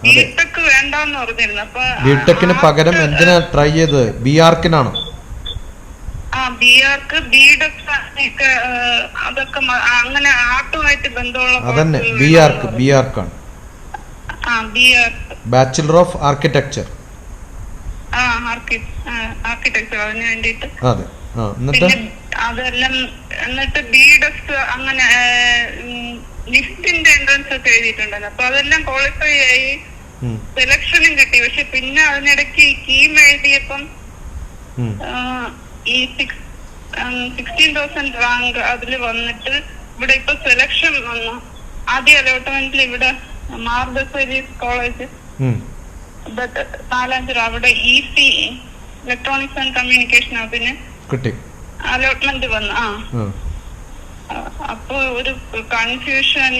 BTech വേണ്ടെന്ന് പറഞ്ഞിരുന്നു. അപ്പൊ ബിടെക്കിന് പകരം എന്തിനാ ട്രൈ ചെയ്തത്? ബി ആർക്കിനാണോ ആ ബി ആർക്ക് ബി അതൊക്കെ അങ്ങനെ ആർട്ടുമായിട്ട് ബന്ധമുള്ള അതന്നെ ബി ആർക്ക് ബി ആർക്കാണ് ബാച്ചിലർ ഓഫ് ആർക്കിടെക്ചർ അതെ. എന്നിട്ട്? അതെല്ലാം എന്നിട്ട് ബി അങ്ങനെ ലിസ്റ്റിന്റെ എൻട്രൻസ് ഒക്കെ എഴുതിയിട്ടുണ്ടായിരുന്നു. അപ്പൊ അതെല്ലാം ക്വാളിഫൈ ആയി. സെലക്ഷനും കിട്ടി. പക്ഷെ പിന്നെ അതിനിടയ്ക്ക് ഈ കീം എഴുതിയപ്പം ഈ സിക്സ് സിക്സ്റ്റീൻ തൗസൻഡ് റാങ്ക് അതിൽ വന്നിട്ട് ഇവിടെ ഇപ്പൊ സെലക്ഷൻ വന്നു. ആദ്യ അലോട്ട്മെന്റിൽ ഇവിടെ മാർദസരീസ് കോളേജ്. നാലാഞ്ചിറ അവിടെ E C electronics and communication അതിന് അലോട്ട്മെന്റ് വന്നു. ആ, അപ്പൊ ഒരു കൺഫ്യൂഷൻ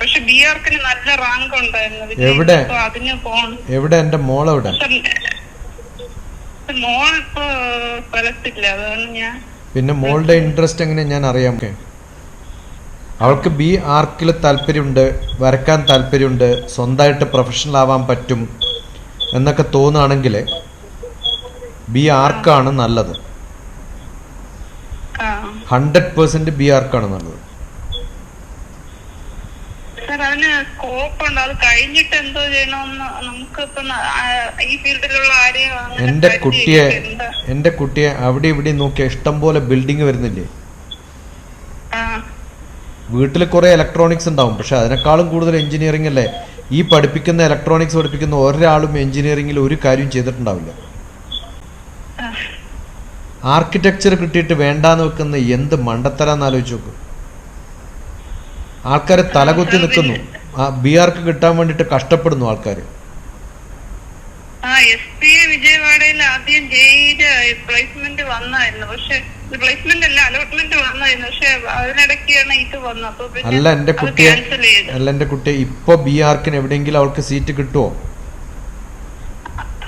പക്ഷെ ബി ആർക്കിന് നല്ല റാങ്ക് ഉണ്ടായിരുന്നു. എവിടെ? അതിന് പോണം. എവിടെ? എന്റെ മോൾ എവിടെ? മോൾ ഇപ്പൊ സ്ഥലത്തില്ല അതാണ് ഞാൻ പിന്നെ മോളുടെ ഇൻട്രസ്റ്റ് എങ്ങനെ ഞാൻ അറിയാം. അവൾക്ക് ബി ആർക്കിൽ താല്പര്യമുണ്ട്. വരക്കാൻ താല്പര്യമുണ്ട്. സ്വന്തമായിട്ട് പ്രൊഫഷണൽ ആവാൻ പറ്റും എന്നൊക്കെ തോന്നുകയാണെങ്കിൽ ബി ആർക്കാണ് നല്ലത്. ഹൺഡ്രഡ് പെർസെന്റ് ബി ആർക്കാണ് നല്ലത്. എന്റെ അതിന് സ്കോപ്പ് ഉണ്ട് അത് കഴിഞ്ഞിട്ട് എന്തോ ചെയ്യണമെന്ന് ഈ ഫീൽഡിലുള്ള ആരെയും എന്റെ കുട്ടിയെ എന്റെ കുട്ടിയെ അവിടെ ഇവിടെ നോക്കിയ ഇഷ്ടം പോലെ ബിൽഡിംഗ് വരുന്നില്ലേ വീട്ടിൽ കുറേ ഇലക്ട്രോണിക്സ് ഉണ്ടാവും പക്ഷെ അതിനേക്കാളും കൂടുതൽ എഞ്ചിനീയറിംഗ് അല്ലേ? ഈ പഠിപ്പിക്കുന്ന ഇലക്ട്രോണിക്സ് പഠിപ്പിക്കുന്ന ഒരാളും എഞ്ചിനീയറിംഗിൽ ഒരു കാര്യം ചെയ്തിട്ടുണ്ടാവില്ല. ആർക്കിടെക്ചർ കിട്ടിയിട്ട് വേണ്ടാന്ന് വെക്കുന്ന എന്ത് മണ്ടത്തരാന്ന് ആലോചിച്ച് നോക്കും. ആൾക്കാർ തലകുത്തി നിൽക്കുന്നു. ആ ബി ആർക്ക് കിട്ടാൻ വേണ്ടിട്ട് കഷ്ടപ്പെടുന്നു ആൾക്കാർ ആ എസ് പി എ വിജയവാഡയിൽ ആദ്യം ജെയിൽ പ്ലേസ്മെന്റ് വന്നായിരുന്നു. പക്ഷെ പ്ലേസ്മെന്റ് അല്ല അലോട്ട്മെന്റ് വന്നായിരുന്നു. പക്ഷെ അതിനിടയ്ക്കാണ് ഇത് വന്നത്. അപ്പൊ അല്ല എന്റെ കുട്ടി കുട്ടിയെ അല്ല എന്റെ കുട്ടിയെ ഇപ്പൊ ബി ആർക്കിന് എവിടെയെങ്കിലും അവൾക്ക് സീറ്റ് കിട്ടുമോ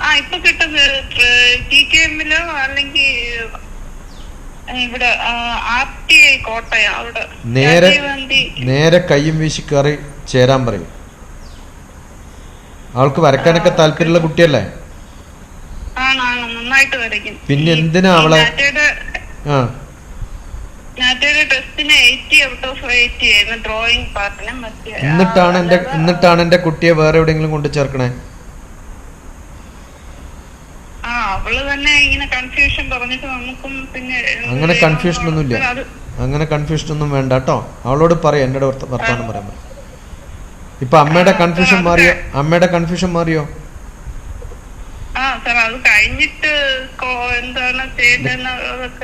ആ ഇപ്പൊ കിട്ടുന്നത് ടി കെ എമ്മിലോ അല്ലെങ്കിൽ ഇവിടെ ആർ ടി ഐ കോട്ടയ അവിടെ. നേരെ നേരെ കയ്യും വീശി കയറി ചേരാൻ പറയും. അവൾക്ക് വരക്കാനൊക്കെ താല്പര്യമുള്ള കുട്ടിയല്ലേ? പിന്നെ എന്തിനാ അവളെ- ആ. എന്നിട്ടാണ് അല്ലാതെ- എന്നിട്ടാണ് എന്റെ കുട്ടിയെ വേറെ എവിടെയെങ്കിലും കൊണ്ട് ചേർക്കണേ ആ അവൾ തന്നെ ഇങ്ങനെ കൺഫ്യൂഷൻ പറഞ്ഞിട്ട് നമുക്കും പിന്നെ അങ്ങനെ കൺഫ്യൂഷൻ ഒന്നും ഇല്ല. അങ്ങനെ കൺഫ്യൂഷൻ ഒന്നും വേണ്ട കേട്ടോ. അവളോട് പറയാം എന്റെ വർത്ത- വർത്തമാനം പറയാൻ പറ. ഇപ്പൊ അമ്മയുടെ കൺഫ്യൂഷൻ മാറിയോ? അമ്മയുടെ കൺഫ്യൂഷൻ മാറിയോ?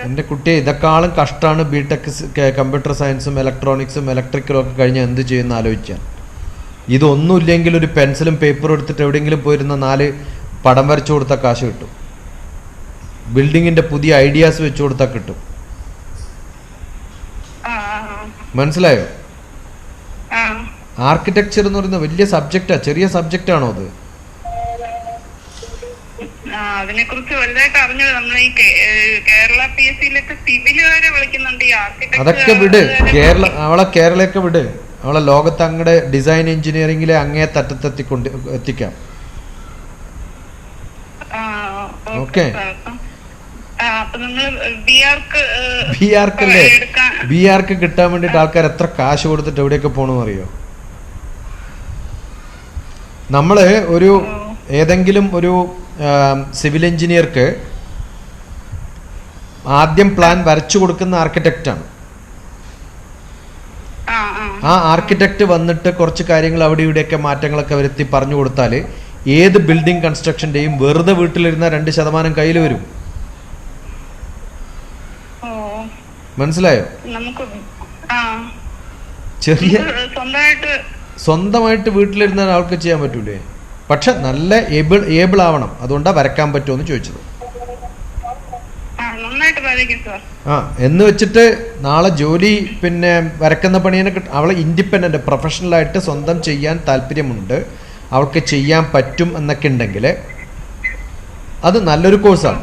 എന്റെ കുട്ടിയെ ഇതൊക്കാളും കഷ്ടമാണ് ബി ടെക് കമ്പ്യൂട്ടർ സയൻസും ഇലക്ട്രോണിക്സും ഇലക്ട്രിക്കലും ഒക്കെ കഴിഞ്ഞാൽ എന്ത് ചെയ്യുന്ന ആലോചിക്കാൻ. ഇതൊന്നുമില്ലെങ്കിൽ ഒരു പെൻസിലും പേപ്പറും എടുത്തിട്ട് എവിടെയെങ്കിലും പോയിരുന്ന നാല് പടം വരച്ചു കൊടുത്ത കാശ് കിട്ടും. ബിൽഡിങ്ങിന്റെ പുതിയ ഐഡിയാസ് വെച്ചു കൊടുത്താൽ കിട്ടും. മനസ്സിലായോ? ആർക്കിടെക്ചർ എന്ന് പറയുന്ന വലിയ സബ്ജക്റ്റാ ചെറിയ സബ്ജക്റ്റ് ആണോ അത്? ആ അതിനെ കുറിച്ച് വലുതായിട്ട് അറിഞ്ഞത് നമ്മൾ ഈ കേരള പി എസ് സിയിലൊക്കെ വരെ വിളിക്കുന്നുണ്ട് ഈ അതൊക്കെ വിട്. കേരള അവളെ കേരളയൊക്കെ വിട്. അവളെ ലോകത്ത് അങ്ങടെ ഡിസൈൻ എഞ്ചിനീയറിംഗിലെ അങ്ങേ തറ്റത്തെത്തിക്കൊണ്ട് എത്തിക്കാം. ഓക്കേ. ബി ആർക്ക് ബി കിട്ടാൻ വേണ്ടിട്ട് ആൾക്കാർ എത്ര കാശ് കൊടുത്തിട്ട് എവിടെയൊക്കെ പോണെന്ന് അറിയോ നമ്മൾ ഒരു ഏതെങ്കിലും ഒരു സിവിൽ എഞ്ചിനീയർക്ക് ആദ്യം പ്ലാൻ വരച്ചു കൊടുക്കുന്ന ആർക്കിടെക്റ്റാണ്. ആ ആർക്കിടെക്റ്റ് വന്നിട്ട് കുറച്ച് കാര്യങ്ങൾ അവിടെ ഇവിടെയൊക്കെ മാറ്റങ്ങളൊക്കെ വരുത്തി പറഞ്ഞു കൊടുത്താൽ ഏത് ബിൽഡിംഗ് കൺസ്ട്രക്ഷന്റെയും വെറുതെ വീട്ടിലിരുന്ന രണ്ട് ശതമാനം കയ്യിൽ വരും. മനസ്സിലായോ? ചെറിയ സ്വന്തമായിട്ട് സ്വന്തമായിട്ട് വീട്ടിലിരുന്ന ആൾക്ക് ചെയ്യാൻ പറ്റൂലേ? പക്ഷെ നല്ല ഏബിൾ ഏബിൾ ആവണം. അതുകൊണ്ടാണ് വരക്കാൻ പറ്റുമെന്ന് ചോദിച്ചത്. ആ എന്ന് വെച്ചിട്ട് നാളെ ജോലി പിന്നെ വരക്കുന്ന പണിയെ അവൾ അവളെ പ്രൊഫഷണൽ ആയിട്ട് സ്വന്തം ചെയ്യാൻ താല്പര്യമുണ്ട്. അവൾക്ക് ചെയ്യാൻ പറ്റും എന്നൊക്കെ ഉണ്ടെങ്കിൽ അത് നല്ലൊരു കോഴ്സാണ്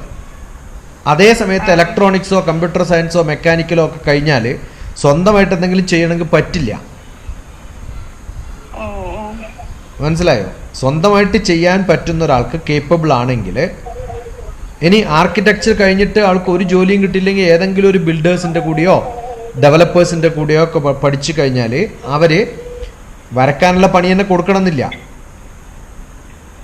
അതേ സമയത്ത് ഇലക്ട്രോണിക്സോ കമ്പ്യൂട്ടർ സയൻസോ മെക്കാനിക്കലോ ഒക്കെ കഴിഞ്ഞാൽ സ്വന്തമായിട്ട് എന്തെങ്കിലും ചെയ്യണമെങ്കിൽ പറ്റില്ല. മനസ്സിലായോ? സ്വന്തമായിട്ട് ചെയ്യാൻ പറ്റുന്ന ഒരാൾക്ക് കേപ്പബിൾ ആണെങ്കിൽ ഇനി ആർക്കിടെക്ചർ കഴിഞ്ഞിട്ട് ആൾക്ക് ഒരു ജോലിയും കിട്ടിയില്ലെങ്കിൽ ഏതെങ്കിലും ഒരു ബിൽഡേഴ്സിന്റെ കൂടെയോ ഡെവലപ്പേഴ്സിന്റെ കൂടെയോ ഒക്കെ പഠിച്ചു കഴിഞ്ഞാൽ അവർ വരക്കാനുള്ള പണി തന്നെ കൊടുക്കണമെന്നില്ല.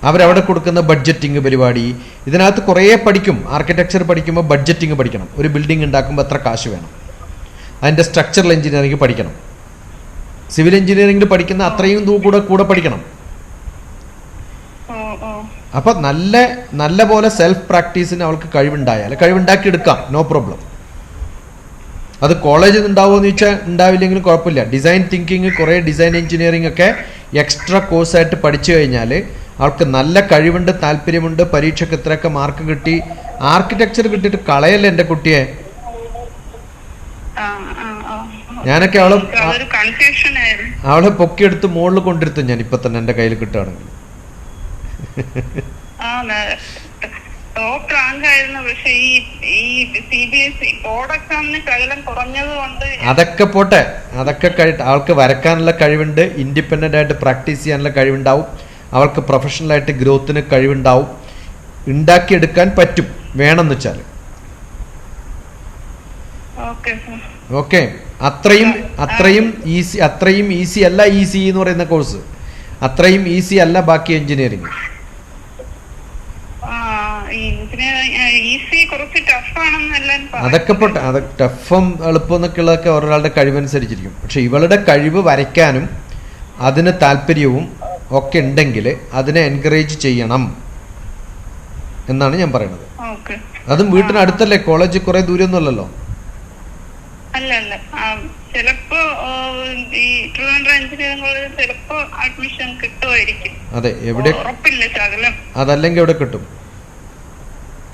അവരവിടെ കൊടുക്കുന്ന ബഡ്ജറ്റിംഗ് പരിപാടി ഇതിനകത്ത് കുറേ പഠിക്കും. ആർക്കിടെക്ചർ പഠിക്കുമ്പോൾ ബഡ്ജറ്റിംഗ് പഠിക്കണം. ഒരു ബിൽഡിംഗ് ഉണ്ടാക്കുമ്പോൾ എത്ര കാശ് വേണം. അതിന്റെ സ്ട്രക്ചറൽ എഞ്ചിനീയറിംഗ് പഠിക്കണം. സിവിൽ എഞ്ചിനീയറിംഗിൽ പഠിക്കുന്ന അത്രയും കൂടെ കൂടെ പഠിക്കണം. അപ്പം നല്ല നല്ല പോലെ സെൽഫ് പ്രാക്ടീസിന് അവൾക്ക് കഴിവുണ്ടായാൽ കഴിവുണ്ടാക്കി എടുക്കാം നോ പ്രോബ്ലം അത് കോളേജിൽ ഉണ്ടാവുമോ എന്ന് ചോദിച്ചാൽ ഉണ്ടാവില്ലെങ്കിലും കുഴപ്പമില്ല. ഡിസൈൻ തിങ്കിങ് കുറേ ഡിസൈൻ എഞ്ചിനീയറിംഗ് ഒക്കെ എക്സ്ട്രാ കോഴ്സായിട്ട് പഠിച്ചു കഴിഞ്ഞാൽ അവൾക്ക് നല്ല കഴിവുണ്ട് താല്പര്യമുണ്ട് പരീക്ഷയ്ക്ക് ഇത്രയൊക്കെ മാർക്ക് കിട്ടി. ആർക്കിടെക്ചർ കിട്ടിയിട്ട് കളയല്ലേ എന്റെ കുട്ടിയെ? ഞാനൊക്കെ അവൾ അവളെ പൊക്കിയെടുത്ത് മുകളിൽ കൊണ്ടിരുത്തും ഞാൻ ഇപ്പൊ തന്നെ എന്റെ കയ്യിൽ കിട്ടുകയാണെങ്കിൽ. അതൊക്കെ പോട്ടെ. അതൊക്കെ കഴിട്ട് അവൾക്ക് വരക്കാനുള്ള കഴിവുണ്ട്. ഇൻഡിപെൻഡന്റ് ആയിട്ട് പ്രാക്ടീസ് ചെയ്യാനുള്ള കഴിവുണ്ടാവും. അവൾക്ക് പ്രൊഫഷണലായിട്ട് ഗ്രോത്തിന് കഴിവുണ്ടാവും. ഉണ്ടാക്കിയെടുക്കാൻ പറ്റും. വേണമെന്ന് വെച്ചാൽ ഓക്കെ അത്രയും അത്രയും ഈസി അത്രയും ഈസി അല്ല ഈസി എന്ന് പറയുന്ന കോഴ്സ്. അത്രയും ഈസി അല്ല ബാക്കി എഞ്ചിനീയറിംഗ്. അതൊക്കെ അത് ടഫും എളുപ്പം എന്നൊക്കെ ഉള്ളതൊക്കെ ഒരാളുടെ കഴിവനുസരിച്ചിരിക്കും. പക്ഷെ ഇവളുടെ കഴിവ് വരയ്ക്കാനും അതിന് താല്പര്യവും ഒക്കെ ഉണ്ടെങ്കിൽ അതിനെ എൻകറേജ് ചെയ്യണം എന്നാണ് ഞാൻ പറയുന്നത്. അതും വീട്ടിനടുത്തല്ലേ കോളേജ് കുറെ ദൂരമൊന്നുമല്ലല്ലോ അല്ല അല്ല. ചിലപ്പോ ഈ ട്രിവാൻഡ്രം എഞ്ചിനീയറിംഗ് കോളേജിൽ ചിലപ്പോ അഡ്മിഷൻ കിട്ടുമായിരിക്കും. അതെ എവിടെ? ഉറപ്പില്ല ശകലം. അതല്ലെങ്കിൽ എവിടെ കിട്ടും?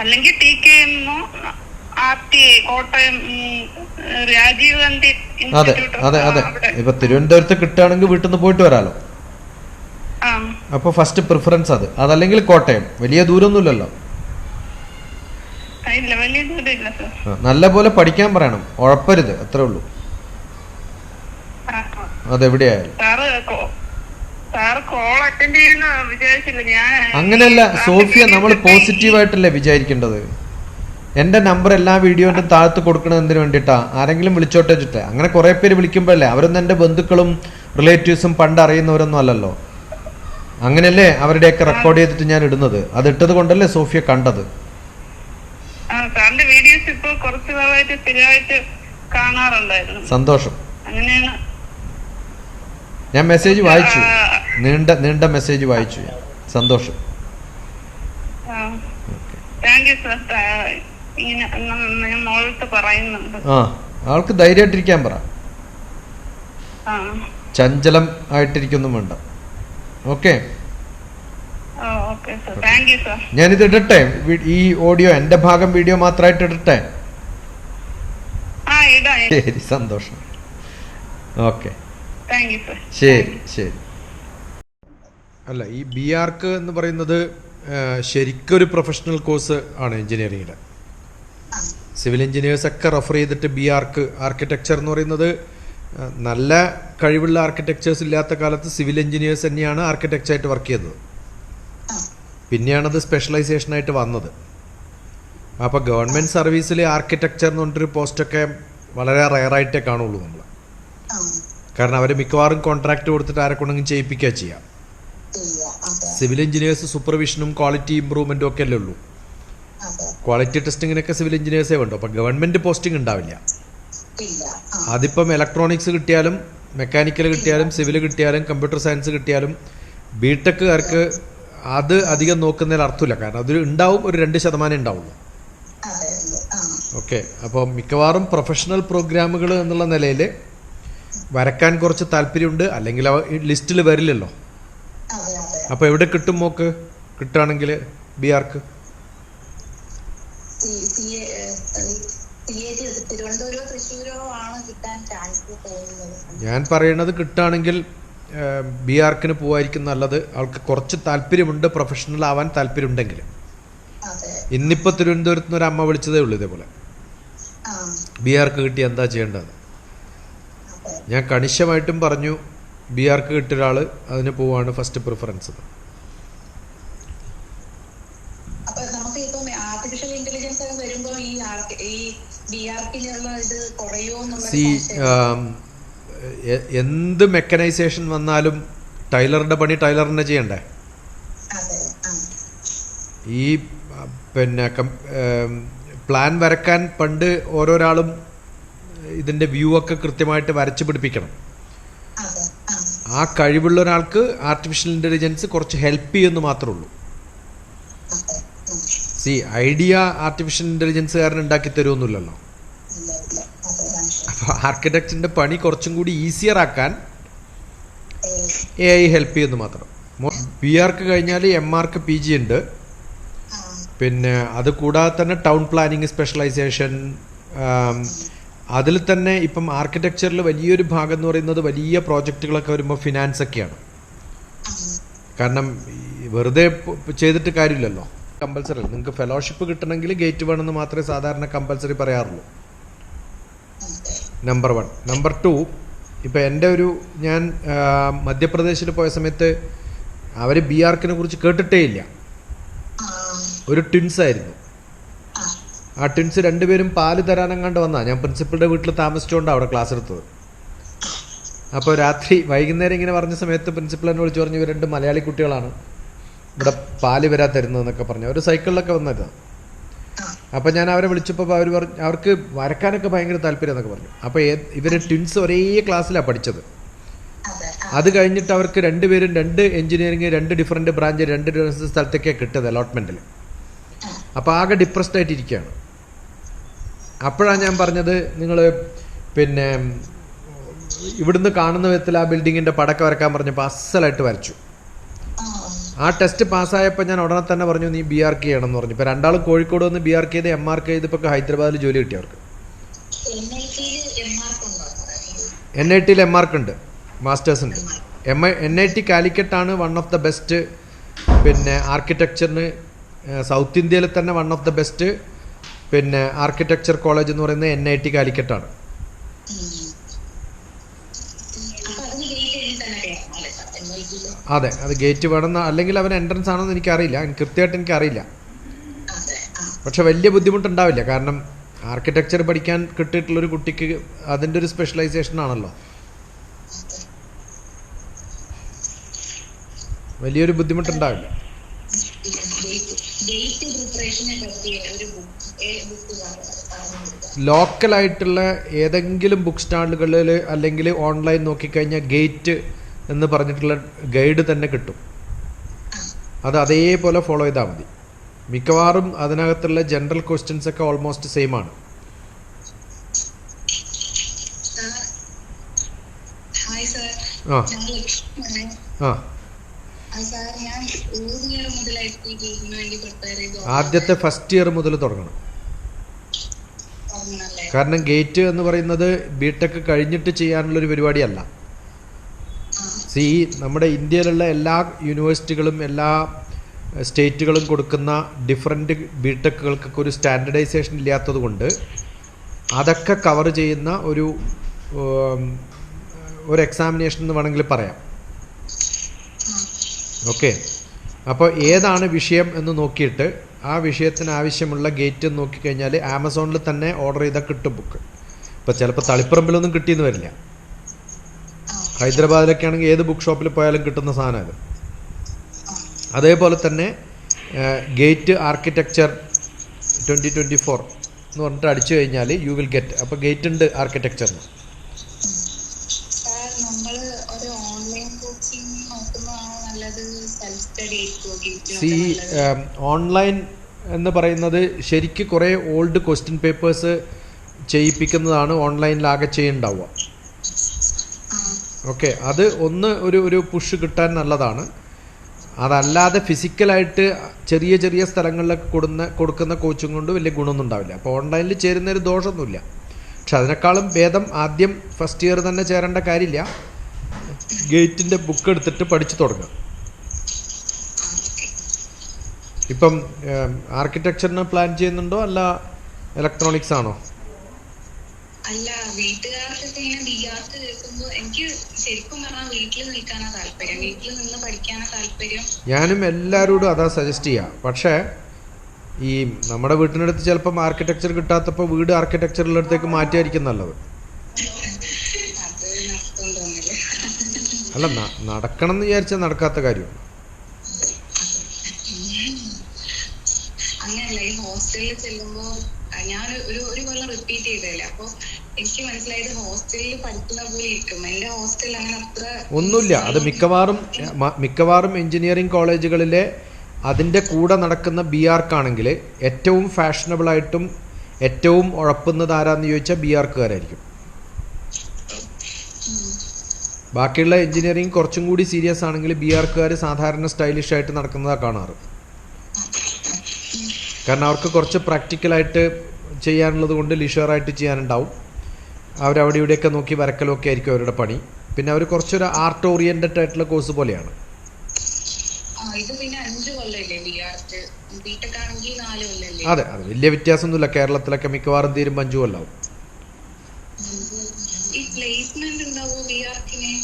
അല്ലെങ്കിൽ ടി കെ എമ്മോ ആർ ടി കോട്ടയം രാജീവ് ഗാന്ധി അതെ അതെ അതെ. ഇപ്പൊ തിരുവനന്തപുരത്ത് കിട്ടുകയാണെങ്കിൽ വീട്ടിൽ നിന്ന് പോയിട്ട് വരാലോ. ആ അപ്പോൾ ഫസ്റ്റ് പ്രിഫറൻസ് അത്. അതല്ലെങ്കിൽ കോട്ടയം. വലിയ ദൂരമൊന്നുമില്ലല്ലോ. നല്ല പോലെ പഠിക്കാൻ പറയണം. ഉഴപ്പരുത് അത്രേ ഉള്ളൂ. അതെവിടെയായാലും. അങ്ങനെയല്ല സോഫിയ നമ്മൾ പോസിറ്റീവ് ആയിട്ടല്ലേ പോസിറ്റീവായിട്ടല്ലേ വിചാരിക്കേണ്ടത്? എന്റെ നമ്പർ എല്ലാ വീഡിയോന്റെ താഴത്ത് കൊടുക്കണതിന് എന്തിനു വേണ്ടിയിട്ടാ? ആരെങ്കിലും വിളിച്ചോട്ടെ വെച്ചിട്ട്. അങ്ങനെ കുറെ പേര് വിളിക്കുമ്പോഴല്ലേ അവരൊന്നും എന്റെ ബന്ധുക്കളും റിലേറ്റീവ്സും പണ്ട് അറിയുന്നവരൊന്നും അല്ലല്ലോ. അങ്ങനെയല്ലേ അവരുടെയൊക്കെ റെക്കോർഡ് ചെയ്തിട്ട് ഞാൻ ഇടുന്നത്? അത് ഇട്ടത് കൊണ്ടല്ലേ സോഫിയ കണ്ടത്? സാറിന്റെ വീഡിയോസ് ഇപ്പൊ കുറച്ച് നാളായിട്ട് സ്ഥിരമായിട്ട് കാണാറുണ്ടായിരുന്നു. സന്തോഷം. അങ്ങനെയാണ്. ഞാൻ മെസ്സേജ് വായിച്ചു. നീണ്ട നീണ്ട മെസ്സേജ് വായിച്ചു ഞാൻ. സന്തോഷം. ആ. ആൾക്ക് ധൈര്യമായിട്ടിരിക്കാൻ പറ. ചഞ്ചലം ആയിട്ടിരിക്കൊന്നും വേണ്ട. ഓക്കെ ഞാനിത് ഇടട്ടെ? ഈ ഓഡിയോ എന്റെ ഭാഗം വീഡിയോ മാത്രമായിട്ട് ഇടട്ടെ? ശരി സന്തോഷം. ഓക്കെ ശരി ശരി. അല്ല ഈ ബി ആർക്ക് എന്ന് പറയുന്നത് ശരിക്കൊരു പ്രൊഫഷണൽ കോഴ്സ് ആണ് എഞ്ചിനീയറിംഗിൽ സിവിൽ എഞ്ചിനീയേഴ്സ് ഒക്കെ റെഫർ ചെയ്തിട്ട് ബി ആർക്ക് ആർക്കിടെക്ചർ എന്ന് പറയുന്നത് നല്ല കഴിവുള്ള ആർക്കിടെക്ചേഴ്സ് ഇല്ലാത്ത കാലത്ത് സിവിൽ എഞ്ചിനീയേഴ്സ് തന്നെയാണ് ആർക്കിടെക്ചറായിട്ട് വർക്ക് ചെയ്തത്. പിന്നെയാണത് സ്പെഷ്യലൈസേഷനായിട്ട് വന്നത്. അപ്പോൾ ഗവൺമെന്റ് സർവീസിൽ ആർക്കിടെക്ചർ എന്ന് പറഞ്ഞിട്ടൊരു പോസ്റ്റൊക്കെ വളരെ റയറായിട്ടേ കാണുള്ളൂ നമ്മൾ കാരണം അവർ മിക്കവാറും കോൺട്രാക്ട് കൊടുത്തിട്ട് ആരെ കൊണ്ടെങ്കിലും ചെയ്യിപ്പിക്കുക ചെയ്യാം. സിവിൽ എഞ്ചിനീയേഴ്സ് സൂപ്പർവിഷനും ക്വാളിറ്റി ഇമ്പ്രൂവ്മെന്റും ഒക്കെ അല്ലേ ഉള്ളൂ. ക്വാളിറ്റി ടെസ്റ്റിങ്ങിനൊക്കെ സിവിൽ എഞ്ചിനീയേഴ്സേ വേണ്ടു. അപ്പോൾ ഗവൺമെന്റ് പോസ്റ്റിംഗ് ഉണ്ടാവില്ല. അതിപ്പം ഇലക്ട്രോണിക്സ് കിട്ടിയാലും മെക്കാനിക്കൽ കിട്ടിയാലും സിവിൽ കിട്ടിയാലും കമ്പ്യൂട്ടർ സയൻസ് കിട്ടിയാലും ബിടെക്കുകാർക്ക് അത് അധികം നോക്കുന്നതിൽ അർത്ഥമില്ല. കാരണം അതൊരു ഉണ്ടാവും ഒരു രണ്ട് ശതമാനം ഉണ്ടാവുള്ളൂ. ഓക്കെ. അപ്പോൾ മിക്കവാറും പ്രൊഫഷണൽ പ്രോഗ്രാമുകൾ എന്നുള്ള നിലയിൽ വരക്കാൻ കുറച്ച് താല്പര്യമുണ്ട്. അല്ലെങ്കിൽ അവ ലിസ്റ്റിൽ വരില്ലല്ലോ. അപ്പോൾ എവിടെ കിട്ടും മോക്ക്? കിട്ടുകയാണെങ്കിൽ ബി ആർക്ക് തിരുവനന്തപുരമോ തൃശ്ശൂരോ ആണ് കിട്ടാൻ ചാൻസ് തോന്നുന്നത് ഞാൻ പറയുന്നത് കിട്ടുകയാണെങ്കിൽ ബി ആർക്കിന് പോവായിരിക്കും നല്ലത്. അവൾക്ക് കുറച്ച് താല്പര്യമുണ്ട്. പ്രൊഫഷണൽ ആവാൻ താല്പര്യമുണ്ടെങ്കിൽ. ഇന്നിപ്പോ തിരുവനന്തപുരത്ത് നിന്ന് ഒരു അമ്മ വിളിച്ചതേ ഉള്ളൂ ഇതേപോലെ. ബി ആർക്ക് കിട്ടി എന്താ ചെയ്യേണ്ടത്? ഞാൻ കണിശമായിട്ടും പറഞ്ഞു ബി ആർക്ക് കിട്ടിയ ഒരാൾ അതിന് പോവാണ് ഫസ്റ്റ് പ്രിഫറൻസ് അപ്പൊ നമുക്ക് ഇപ്പം ആർട്ടിഫിഷ്യൽ ഇന്റലിജൻസ് ഒക്കെ വരുമ്പോ ഈ ആർക്ക് ഈ ബി ആർക്കിനുള്ള ഇത് കുറയോ എന്നുള്ള സി എന്ത് മെക്കനൈസേഷൻ വന്നാലും ടൈലറിന്റെ പണി ടൈലറിനെ ചെയ്യണ്ടേ? ഈ പിന്നെ പ്ലാൻ വരക്കാൻ പണ്ട് ഓരോരാളും ഇതിന്റെ വ്യൂ ഒക്കെ കൃത്യമായിട്ട് വരച്ച് പിടിപ്പിക്കണം. ആ. കഴിവുള്ള ഒരാൾക്ക് ആർട്ടിഫിഷ്യൽ ഇന്റലിജൻസ് കുറച്ച് ഹെൽപ്പ് ചെയ്യുമെന്ന് മാത്രമേ ഉള്ളൂ. സി ഐഡിയ ആർട്ടിഫിഷ്യൽ ഇന്റലിജൻസുകാരൻ ഉണ്ടാക്കി തരുമൊന്നുമില്ലല്ലോ ഇല്ല ഇല്ല അതെ മനസ്സിലായി അപ്പോൾ ആർക്കിടെക്റ്റിന്റെ പണി കുറച്ചും കൂടി ഈസിയർ ആക്കാൻ എ ഐ ഹെൽപ്പ് ചെയ്യുന്നു മാത്രം. ബി ആർക്ക് കഴിഞ്ഞാൽ എം ആർക്ക് പി ജി ഉണ്ട്. പിന്നെ അത് കൂടാതെ തന്നെ ടൗൺ പ്ലാനിങ് സ്പെഷ്യലൈസേഷൻ അതിൽ തന്നെ ഇപ്പം ആർക്കിടെക്ചറിൽ വലിയൊരു ഭാഗം എന്ന് പറയുന്നത് വലിയ പ്രോജക്റ്റുകളൊക്കെ വരുമ്പോൾ ഫിനാൻസ് ഒക്കെയാണ്. കാരണം വെറുതെ ചെയ്തിട്ട് കാര്യമില്ലല്ലോ. കമ്പൽസറി നിങ്ങൾക്ക് ഫെലോഷിപ്പ് കിട്ടണമെങ്കിൽ ഗേറ്റ് വേണമെന്ന് മാത്രമേ സാധാരണ കമ്പൽസറി പറയാറുള്ളൂ. നമ്പർ വൺ നമ്പർ ടു ഇപ്പം എന്റെ ഒരു ഞാൻ മധ്യപ്രദേശിൽ പോയ സമയത്ത് അവർ ബി ആർക്കിനെ കുറിച്ച് കേട്ടിട്ടേ ഇല്ല. ഒരു ട്വിൻസ് ആയിരുന്നു. ആ. ആ ട്വിൻസ് രണ്ടുപേരും പാൽ തരാനെങ്ങാണ്ട് വന്നാ. ഞാൻ പ്രിൻസിപ്പളുടെ വീട്ടിൽ താമസിച്ചുകൊണ്ടാണ് അവിടെ ക്ലാസ് എടുത്തത്. അപ്പോൾ രാത്രി വൈകുന്നേരം ഇങ്ങനെ പറഞ്ഞ സമയത്ത് പ്രിൻസിപ്പൾ എന്നെ വിളിച്ചു പറഞ്ഞു ഇവർ രണ്ട് മലയാളി കുട്ടികളാണ്. ഇവിടെ പാൽ വരാ തരുന്നതെന്നൊക്കെ പറഞ്ഞു. അവർ സൈക്കിളിലൊക്കെ വന്നിരുന്നു അപ്പോൾ ഞാൻ അവരെ വിളിച്ചപ്പോൾ അവർ പറഞ്ഞു അവർക്ക് വരക്കാനൊക്കെ ഭയങ്കര താല്പര്യം എന്നൊക്കെ പറഞ്ഞു. അപ്പോൾ ഇവർ ട്വിൻസ് ഒരേ ക്ലാസ്സിലാണ് പഠിച്ചത്. അതെ കഴിഞ്ഞിട്ട് അവർക്ക് രണ്ടുപേരും രണ്ട് എഞ്ചിനീയറിംഗ് രണ്ട് ഡിഫറെന്റ് ബ്രാഞ്ച് രണ്ട് സ്ഥലത്തേക്കാണ് കിട്ടിയത് അലോട്ട്മെന്റിൽ അപ്പോൾ ആകെ ഡിപ്രസ്ഡ് ആയിട്ടിരിക്കുകയാണ്. അപ്പോഴാണ് ഞാൻ പറഞ്ഞത് നിങ്ങൾ പിന്നെ ഇവിടുന്ന് കാണുന്ന വിധത്തിൽ ആ ബിൽഡിങ്ങിന്റെ പടക്കം വരക്കാൻ പറഞ്ഞപ്പോൾ അസലായിട്ട് വരച്ചു. ആ ടെസ്റ്റ് പാസ്സായപ്പോൾ ഞാൻ ഉടനെ തന്നെ പറഞ്ഞു നീ ബി ആർ കെ ആണെന്ന് പറഞ്ഞു. ഇപ്പൊ രണ്ടാളും കോഴിക്കോട് വന്ന് ബി ആർ കെ ചെയ്ത് എം ആർ കെ ചെയ്തപ്പോൾ ഹൈദരാബാദിൽ ജോലി കിട്ടി അവർക്ക്? എൻ ഐ ടിയിൽ എം ആർക്ക് ഉണ്ട്. മാസ്റ്റേഴ്സ് ഉണ്ട്. M I N I T Calicut ആണ് വൺ ഓഫ് ദ ബെസ്റ്റ് പിന്നെ ആർക്കിടെക്ചറിന് സൗത്ത് ഇന്ത്യയിൽ തന്നെ വൺ ഓഫ് ദ ബെസ്റ്റ് പിന്നെ ആർക്കിടെക്ചർ കോളേജ് എന്ന് പറയുന്നത് എൻ ഐ ടി കാലിക്കറ്റാണ് ഉം. അപ്പൊ അതിന് ഗേറ്റ് എഴുതി തന്നെ കയറണം അല്ലേ സാർ എൻ ഐ ടിയിൽ അതെ അത് ഗേറ്റ് വേണമെന്ന് അല്ലെങ്കിൽ അവൻ എൻട്രൻസ് ആണെന്ന് എനിക്കറിയില്ല. എനിക്ക് കൃത്യമായിട്ട് എനിക്കറിയില്ല. പക്ഷെ വലിയ ബുദ്ധിമുട്ടുണ്ടാവില്ല. കാരണം ആർക്കിടെക്ചർ പഠിക്കാൻ കിട്ടിയിട്ടുള്ളൊരു കുട്ടിക്ക് അതിന്റെ ഒരു സ്പെഷ്യലൈസേഷൻ ആണല്ലോ. വലിയൊരു ബുദ്ധിമുട്ടുണ്ടാവില്ല. ലോക്കലായിട്ടുള്ള ഏതെങ്കിലും ബുക്ക് സ്റ്റാളുകളിൽ അല്ലെങ്കിൽ ഓൺലൈൻ നോക്കിക്കഴിഞ്ഞാൽ ഗേറ്റ് എന്ന് പറഞ്ഞിട്ടുള്ള ഗൈഡ് തന്നെ കിട്ടും. അത് അതേപോലെ ഫോളോ ചെയ്താൽ മതി. മിക്കവാറും അതിനകത്തുള്ള ജനറൽ ക്വസ്റ്റ്യൻസ് ഒക്കെ ഓൾമോസ്റ്റ് സെയിം ആണ്. ആ. ആ. ആദ്യത്തെ ഫസ്റ്റ് ഇയർ മുതൽ തുടങ്ങണം. കാരണം ഗേറ്റ് എന്ന് പറയുന്നത് ബിടെക് കഴിഞ്ഞിട്ട് കഴിഞ്ഞിട്ട് ചെയ്യാനുള്ളൊരു പരിപാടിയല്ല. സി നമ്മുടെ ഇന്ത്യയിലുള്ള എല്ലാ യൂണിവേഴ്സിറ്റികളും എല്ലാ സ്റ്റേറ്റുകളും കൊടുക്കുന്ന ഡിഫറെന്റ് ബി ടെക്കുകൾക്കൊക്കെ ഒരു സ്റ്റാൻഡർഡൈസേഷൻ ഇല്ലാത്തത് കൊണ്ട് അതൊക്കെ കവർ ചെയ്യുന്ന ഒരു ഒരു എക്സാമിനേഷൻ എന്ന് വേണമെങ്കിൽ പറയാം. ഓക്കെ അപ്പോൾ ഏതാണ് വിഷയം എന്ന് നോക്കിയിട്ട് ആ വിഷയത്തിന് ആവശ്യമുള്ള ഗേറ്റ് നോക്കിക്കഴിഞ്ഞാൽ ആമസോണിൽ തന്നെ ഓർഡർ ചെയ്താൽ കിട്ടും ബുക്ക് ഇപ്പോൾ ചിലപ്പോൾ തളിപ്പറമ്പിലൊന്നും കിട്ടിയെന്ന് വരില്ല. ഹൈദരാബാദിലൊക്കെ ആണെങ്കിൽ ഏത് ബുക്ക് ഷോപ്പിൽ പോയാലും കിട്ടുന്ന സാധനമാണ് അതേപോലെ തന്നെ GATE architecture twenty twenty four എന്ന് പറഞ്ഞിട്ട് അടിച്ചു കഴിഞ്ഞാൽ യു വിൽ ഗെറ്റ് അപ്പോൾ ഗേറ്റ് ഉണ്ട് ആർക്കിടെക്ചറിന് സി ഓൺലൈൻ എന്ന് പറയുന്നത് ശരിക്ക് കുറേ ഓൾഡ് ക്വസ്റ്റ്യൻ പേപ്പേഴ്സ് ചെയ്യിപ്പിക്കുന്നതാണ് ഓൺലൈനിലാകെ ചെയ്യുന്നുണ്ടാവുക ഓക്കെ അത് ഒന്ന് ഒരു ഒരു പുഷ് കിട്ടാൻ നല്ലതാണ്. അതല്ലാതെ ഫിസിക്കലായിട്ട് ചെറിയ ചെറിയ സ്ഥലങ്ങളിലൊക്കെ കൊടുന്ന കൊടുക്കുന്ന കോച്ചിങ് കൊണ്ട് വലിയ ഗുണമൊന്നും ഉണ്ടാവില്ല. അപ്പോൾ ഓൺലൈനിൽ ചേരുന്നൊരു ദോഷമൊന്നുമില്ല. പക്ഷെ അതിനേക്കാളും ഭേദം ആദ്യം ഫസ്റ്റ് ഇയർ തന്നെ ചേരേണ്ട കാര്യമില്ല. ഗേറ്റിന്റെ ബുക്ക് എടുത്തിട്ട് പഠിച്ചു തുടങ്ങുക. ഇപ്പം ആർക്കിടെക്ചറിന് പ്ലാൻ ചെയ്യുന്നുണ്ടോ? അല്ല ഇലക്ട്രോണിക്സ് ആണോ? അല്ല വീട്ടുകാരുടെ ഇങ്ങനെ ആർക്ക് കേൾക്കുമ്പോ എനിക്ക് ശരിക്കും പറഞ്ഞാൽ വീട്ടിൽ നിൽക്കാനാ താല്പര്യം. വീട്ടിൽ നിന്ന് പഠിക്കാനാ താല്പര്യം. ഞാനും എല്ലാരോടും അതാ സജസ്റ്റ് ചെയ്യാം. പക്ഷേ ഈ നമ്മുടെ വീട്ടിനടുത്ത് ചിലപ്പം ആർക്കിടെക്ചർ കിട്ടാത്തപ്പോൾ വീട് ആർക്കിടെക്ചറിലടുത്തേക്ക് മാറ്റിയായിരിക്കും നല്ലത്. അല്ല നടക്കണം എന്ന് വിചാരിച്ചാൽ നടക്കാത്ത കാര്യം. അങ്ങനെയല്ല ഈ ഹോസ്റ്റലിൽ ചെല്ലുമ്പോ അഹ് ഞാൻ ഒരു ഒരു കൊല്ലം റിപ്പീറ്റ് ചെയ്തല്ലേ അപ്പൊ എനിക്ക് മനസ്സിലായത് ഹോസ്റ്റലിൽ പഠിക്കുന്ന പോലെ ഇരിക്കും. എന്റെ ഹോസ്റ്റലിൽ അങ്ങനെ അത്ര ഒന്നുമില്ല. അത് മിക്കവാറും മിക്കവാറും എഞ്ചിനീയറിംഗ് കോളേജുകളിലെ അതിന്റെ കൂടെ നടക്കുന്ന ബി ആർക്കാണെങ്കിൽ ഏറ്റവും ഫാഷനബിൾ ആയിട്ടും ഏറ്റവും ഉഴപ്പുന്നത് ആരാന്ന് ചോദിച്ചാൽ ബി ആർക്കുകാരായിരിക്കും ബാക്കിയുള്ള എഞ്ചിനീയറിംഗ് കുറച്ചും കൂടി സീരിയസ് ആണെങ്കിൽ ബി ആർക്കുകാർ സാധാരണ സ്റ്റൈലിഷ് ആയിട്ട് നടക്കുന്നതാണ് കാണാറ്. കാരണം അവർക്ക് കുറച്ച് പ്രാക്ടിക്കലായിട്ട് ചെയ്യാനുള്ളത് കൊണ്ട് ലിഷറായിട്ട് ചെയ്യാനുണ്ടാവും. അവരവിടെ ഇവിടെയൊക്കെ നോക്കി വരക്കലൊക്കെ ആയിരിക്കും അവരുടെ പണി. പിന്നെ അവർ കുറച്ചൊരു ആർട്ട് ഓറിയന്റഡ് ആയിട്ടുള്ള കോഴ്സ് പോലെയാണ്. അതെ അതെ. വലിയ വ്യത്യാസമൊന്നുമില്ല. കേരളത്തിലൊക്കെ മിക്കവാറും തീരും അഞ്ചു കൊല്ലാവും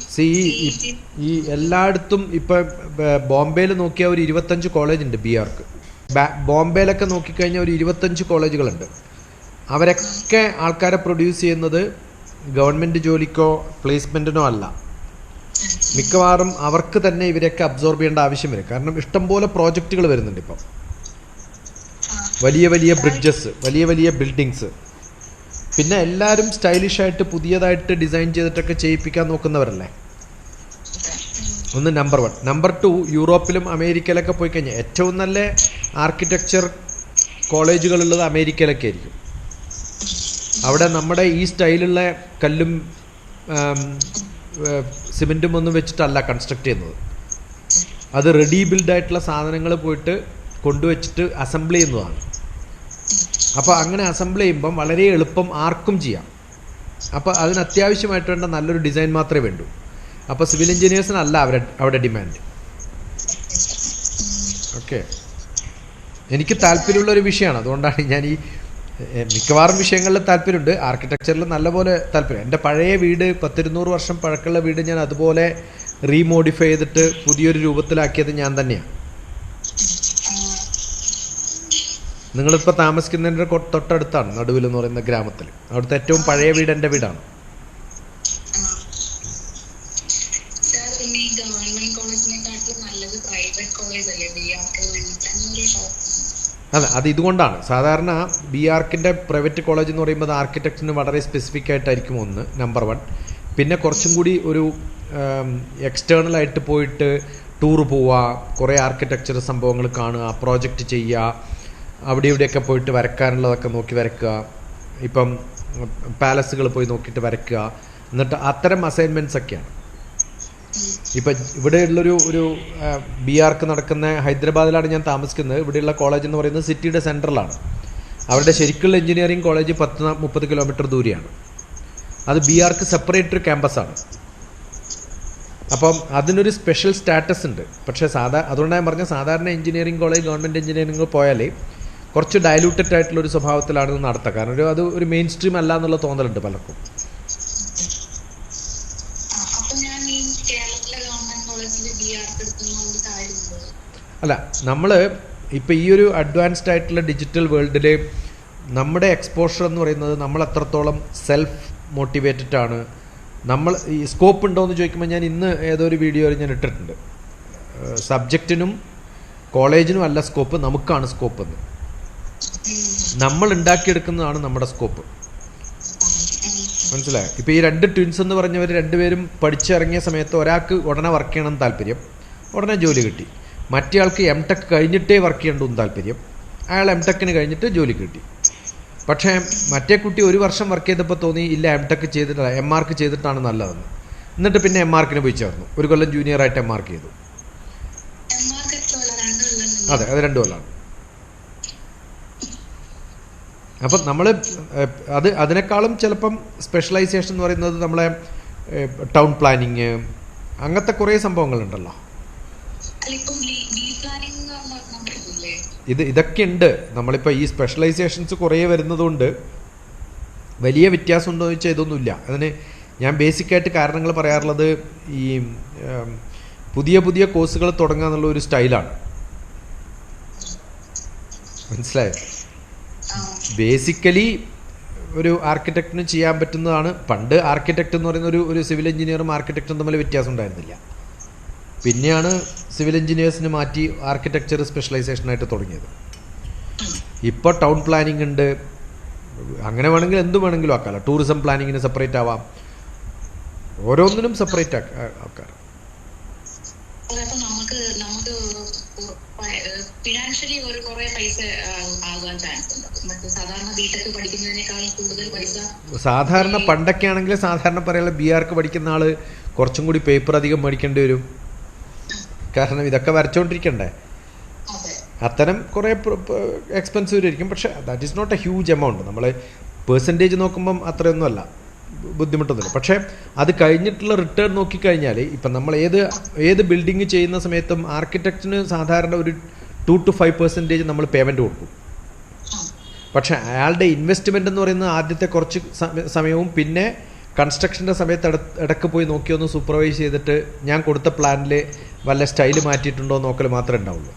സി ഈ ഈ എല്ലായിടത്തും ഇപ്പം ബോംബെയിൽ നോക്കിയാൽ ഒരു ഇരുപത്തഞ്ച് കോളേജ് ഉണ്ട് ബി ആർക്ക് ബോംബെയിലൊക്കെ നോക്കിക്കഴിഞ്ഞാൽ ഒരു ഇരുപത്തഞ്ച് കോളേജുകളുണ്ട് അവരൊക്കെ ആൾക്കാരെ പ്രൊഡ്യൂസ് ചെയ്യുന്നത് ഗവൺമെന്റ് ജോലിക്കോ പ്ലേസ്മെന്റിനോ അല്ല. മിക്കവാറും അവർക്ക് തന്നെ ഇവരെയൊക്കെ അബ്സോർബ് ചെയ്യേണ്ട ആവശ്യം വരും. കാരണം ഇഷ്ടംപോലെ പ്രോജക്റ്റുകൾ വരുന്നുണ്ട് ഇപ്പം. വലിയ വലിയ ബ്രിഡ്ജസ് വലിയ വലിയ ബിൽഡിങ്സ് പിന്നെ എല്ലാവരും സ്റ്റൈലിഷ് ആയിട്ട് പുതിയതായിട്ട് ഡിസൈൻ ചെയ്തിട്ടൊക്കെ ചെയ്യിപ്പിക്കാൻ നോക്കുന്നവരല്ലേ? ഒന്ന് നമ്പർ വൺ നമ്പർ ടു യൂറോപ്പിലും അമേരിക്കയിലൊക്കെ പോയി കഴിഞ്ഞാൽ ഏറ്റവും നല്ല ആർക്കിടെക്ചർ കോളേജുകളുള്ളത് അമേരിക്കയിലൊക്കെ ആയിരിക്കും. അവിടെ നമ്മുടെ ഈ സ്റ്റൈലുള്ള കല്ലും സിമെന്റും ഒന്നും വെച്ചിട്ടല്ല കൺസ്ട്രക്ട് ചെയ്യുന്നത്. അത് റെഡി ബിൽഡ് ആയിട്ടുള്ള സാധനങ്ങൾ പോയിട്ട് കൊണ്ടുവച്ചിട്ട് അസംബിൾ ചെയ്യുന്നതാണ്. അപ്പോൾ അങ്ങനെ അസംബിൾ ചെയ്യുമ്പം വളരെ എളുപ്പം ആർക്കും ചെയ്യാം. അപ്പോൾ അതിന് അത്യാവശ്യമായിട്ട് വേണ്ട നല്ലൊരു ഡിസൈൻ മാത്രമേ വേണ്ടൂ. അപ്പോൾ സിവിൽ എഞ്ചിനീയേഴ്സിനല്ല അവരെ അവിടെ ഡിമാൻഡ് ഓക്കെ എനിക്ക് താല്പര്യമുള്ള ഒരു വിഷയമാണ്. അതുകൊണ്ടാണ് ഞാൻ ഈ മിക്കവാറും വിഷയങ്ങളിൽ താല്പര്യമുണ്ട്. ആർക്കിടെക്ചറിൽ നല്ലപോലെ താല്പര്യം. എന്റെ പഴയ വീട് പത്തിരുന്നൂറ് വർഷം പഴക്കമുള്ള വീട് ഞാൻ അതുപോലെ റീമോഡിഫൈ ചെയ്തിട്ട് പുതിയൊരു രൂപത്തിലാക്കിയത് ഞാൻ തന്നെയാണ്. നിങ്ങളിപ്പോൾ താമസിക്കുന്നതിന്റെ തൊട്ടടുത്താണ് നടുവിൽ എന്ന് പറയുന്ന ഗ്രാമത്തിൽ. അവിടുത്തെ ഏറ്റവും പഴയ വീട് എന്റെ വീടാണ്. ഗവൺമെന്റ് കോളേജിനെക്കാട്ടിലും നല്ലത് പ്രൈവറ്റ് കോളേജ് അല്ലേ? അല്ല അത് ഇതുകൊണ്ടാണ്. സാധാരണ ബി ആർക്കിന്റെ പ്രൈവറ്റ് കോളേജ് എന്ന് പറയുമ്പോൾ ആർക്കിടെക്റ്റിന് വളരെ സ്പെസിഫിക് ആയിട്ടായിരിക്കും ഒന്ന് നമ്പർ വൺ പിന്നെ കുറച്ചും കൂടി ഒരു എക്സ്റ്റേണൽ ആയിട്ട് പോയിട്ട് ടൂർ പോവുക കുറേ ആർക്കിടെക്ചർ സംഭവങ്ങൾ കാണുക പ്രോജക്റ്റ് ചെയ്യുക അവിടെ ഇവിടെയൊക്കെ പോയിട്ട് വരക്കാനുള്ളതൊക്കെ നോക്കി വരക്കുക ഇപ്പം പാലസുകൾ പോയി നോക്കിയിട്ട് വരക്കുക എന്നിട്ട് അത്തരം അസൈൻമെന്റ്സ് ഒക്കെയാണ്. ഇപ്പം ഇവിടെയുള്ളൊരു ഒരു ബി ആർക്ക് നടക്കുന്ന ഹൈദരാബാദിലാണ് ഞാൻ താമസിക്കുന്നത്. ഇവിടെയുള്ള കോളേജ് എന്ന് പറയുന്നത് സിറ്റിയുടെ സെൻട്രലാണ്. അവരുടെ ശരിക്കുള്ള എഞ്ചിനീയറിംഗ് കോളേജ് പത്ത് മുപ്പത് കിലോമീറ്റർ ദൂരെയാണ്. അത് ബി ആർക്ക് സെപ്പറേറ്റ് ഒരു ക്യാമ്പസാണ്. അപ്പം അതിനൊരു സ്പെഷ്യൽ സ്റ്റാറ്റസ് ഉണ്ട് പക്ഷേ സാധാ അതുകൊണ്ടാണ് ഞാൻ പറഞ്ഞ സാധാരണ എഞ്ചിനീയറിംഗ് കോളേജ് ഗവൺമെന്റ് എഞ്ചിനീയറിംഗ് പോയാൽ കുറച്ച് ഡയലൂട്ടഡ് ആയിട്ടുള്ള ഒരു സ്വഭാവത്തിലാണ് നടത്തുക. കാരണം ഒരു അത് ഒരു മെയിൻ സ്ട്രീം അല്ല എന്നുള്ള തോന്നലുണ്ട് പലർക്കും ആ, അപ്പൊ ഞാൻ ഈ കേരളത്തിലെ ഗവൺമെന്റ് കോളേജിൽ ബി ആർക്ക് എടുക്കുന്നതുകൊണ്ട് കാര്യമുണ്ടോ അല്ല നമ്മൾ ഇപ്പോൾ ഈ ഒരു അഡ്വാൻസ്ഡ് ആയിട്ടുള്ള ഡിജിറ്റൽ വേൾഡിൽ നമ്മുടെ എക്സ്പോഷർ എന്ന് പറയുന്നത് നമ്മൾ എത്രത്തോളം സെൽഫ് മോട്ടിവേറ്റഡ് ആണ്. നമ്മൾ ഈ സ്കോപ്പ് ഉണ്ടോ എന്ന് ചോദിക്കുമ്പോൾ ഞാൻ ഇന്ന് ഏതോ ഒരു വീഡിയോയിൽ ഞാൻ ഇട്ടിട്ടുണ്ട്. സബ്ജക്റ്റിനും കോളേജിനും അല്ല സ്കോപ്പ് നമുക്കാണ് സ്കോപ്പ് എന്ന്. നമ്മൾ ഉണ്ടാക്കിയെടുക്കുന്നതാണ് നമ്മുടെ സ്കോപ്പ് മനസ്സിലായോ? ഇപ്പോൾ ഈ രണ്ട് ട്വിൻസ് എന്ന് പറഞ്ഞവർ രണ്ടുപേരും പഠിച്ചിറങ്ങിയ സമയത്ത് ഒരാൾക്ക് ഉടനെ വർക്ക് ചെയ്യണം താല്പര്യം ഉടനെ ജോലി കിട്ടി. മറ്റേ ആൾക്ക് എം ടെക് കഴിഞ്ഞിട്ടേ വർക്ക് ചെയ്യേണ്ടതും താല്പര്യം. അയാൾ എം ടെക്കിന് കഴിഞ്ഞിട്ട് ജോലി കിട്ടി. പക്ഷേ മറ്റേ കുട്ടി ഒരു വർഷം വർക്ക് ചെയ്തപ്പോൾ തോന്നി ഇല്ല എം ടെക് ചെയ്തിട്ടില്ല എം മാർക്ക് ചെയ്തിട്ടാണ് നല്ലതെന്ന്. എന്നിട്ട് പിന്നെ എം മാർക്കിന് പോയി ചേർന്നു. ഒരു കൊല്ലം ജൂനിയറായിട്ട് എം മാർക്ക് ചെയ്തു. അതെ അത് രണ്ടു കൊല്ലമാണ് അപ്പം നമ്മൾ അത് അതിനേക്കാളും ചിലപ്പം സ്പെഷ്യലൈസേഷൻ എന്ന് പറയുന്നത് നമ്മളെ ടൗൺ പ്ലാനിങ് അങ്ങനത്തെ കുറേ സംഭവങ്ങളുണ്ടല്ലോ അല്ല ഇപ്പം ബി പ്ലാനിംഗ് എന്ന് പറഞ്ഞാൽ നമുക്കില്ലേ ഇത് ഇതൊക്കെ ഉണ്ട് നമ്മളിപ്പോൾ ഈ സ്പെഷ്യലൈസേഷൻസ് കുറേ വരുന്നതുകൊണ്ട് വലിയ വ്യത്യാസം ഉണ്ടോ എന്ന് വെച്ചാൽ ഇതൊന്നുമില്ല അതിന് ഞാൻ ബേസിക്കായിട്ട് കാരണങ്ങൾ പറയാറുള്ളത് ഈ പുതിയ പുതിയ കോഴ്സുകൾ തുടങ്ങുക എന്നുള്ള ഒരു സ്റ്റൈലാണ് മനസ്സിലായോ? ബേസിക്കലി ഒരു ആർക്കിടെക്റ്റിന് ചെയ്യാൻ പറ്റുന്നതാണ്. പണ്ട് ആർക്കിടെക്റ്റ് എന്ന് പറയുന്ന ഒരു ഒരു സിവിൽ എഞ്ചിനീയറും ആർക്കിടെക്റ്റും തമ്മിൽ വ്യത്യാസം ഉണ്ടായിരുന്നില്ല. പിന്നെയാണ് സിവിൽ എഞ്ചിനീയേഴ്സിന് മാറ്റി ആർക്കിടെക്ചർ സ്പെഷ്യലൈസേഷൻ ആയിട്ട് തുടങ്ങിയത്. ഇപ്പോൾ ടൗൺ പ്ലാനിംഗ് ഉണ്ട്. അങ്ങനെ വേണമെങ്കിൽ എന്ത് വേണമെങ്കിലും ആക്കാമല്ലോ ടൂറിസം പ്ലാനിങ്ങിന് സെപ്പറേറ്റ് ആവാം. ഓരോന്നിനും സെപ്പറേറ്റ് ആക്കാം ഫിനാൻഷ്യലി ഒരു കുറെ പൈസ ആകാൻ ചാൻസ് സാധാരണ ബിടെക് പഠിക്കുന്നതിനേക്കാൾ കൂടുതൽ പൈസ സാധാരണ പണ്ടൊക്കെ ആണെങ്കിൽ സാധാരണ പറയാനുള്ള ബി ആർക്ക് പഠിക്കുന്ന ആൾ കുറച്ചും കൂടി പേപ്പർ അധികം മേടിക്കേണ്ടി വരും. കാരണം ഇതൊക്കെ വരച്ചുകൊണ്ടിരിക്കണ്ടേ അതെ. അത്തരം കുറേ എക്സ്പെൻസീവ് ആയിരിക്കും പക്ഷേ that is not a huge amount നമ്മൾ പേഴ്സന്റേജ് നോക്കുമ്പം അത്രയൊന്നുമല്ല. ബുദ്ധിമുട്ടൊന്നുമില്ല. പക്ഷേ അത് കഴിഞ്ഞിട്ടുള്ള റിട്ടേൺ നോക്കിക്കഴിഞ്ഞാൽ ഇപ്പം നമ്മൾ ഏത് ഏത് ബിൽഡിങ് ചെയ്യുന്ന സമയത്തും ആർക്കിടെക്റ്റിന് സാധാരണ ഒരു ടു ടു ഫൈവ് പെർസെന്റേജ് നമ്മൾ പേയ്മെന്റ് കൊടുക്കും. പക്ഷേ അയാളുടെ ഇൻവെസ്റ്റ്മെന്റ് എന്ന് പറയുന്നത് ആദ്യത്തെ കുറച്ച് സമയവും പിന്നെ കൺസ്ട്രക്ഷന്റെ സമയത്ത് ഇടയ്ക്ക് പോയി നോക്കിയൊന്ന് സൂപ്പർവൈസ് ചെയ്തിട്ട് ഞാൻ കൊടുത്ത പ്ലാനിൽ വല്ല സ്റ്റൈൽ മാറ്റിയിട്ടുണ്ടോ എന്ന് നോക്കൽ മാത്രമേ ഉണ്ടാവുള്ളൂ.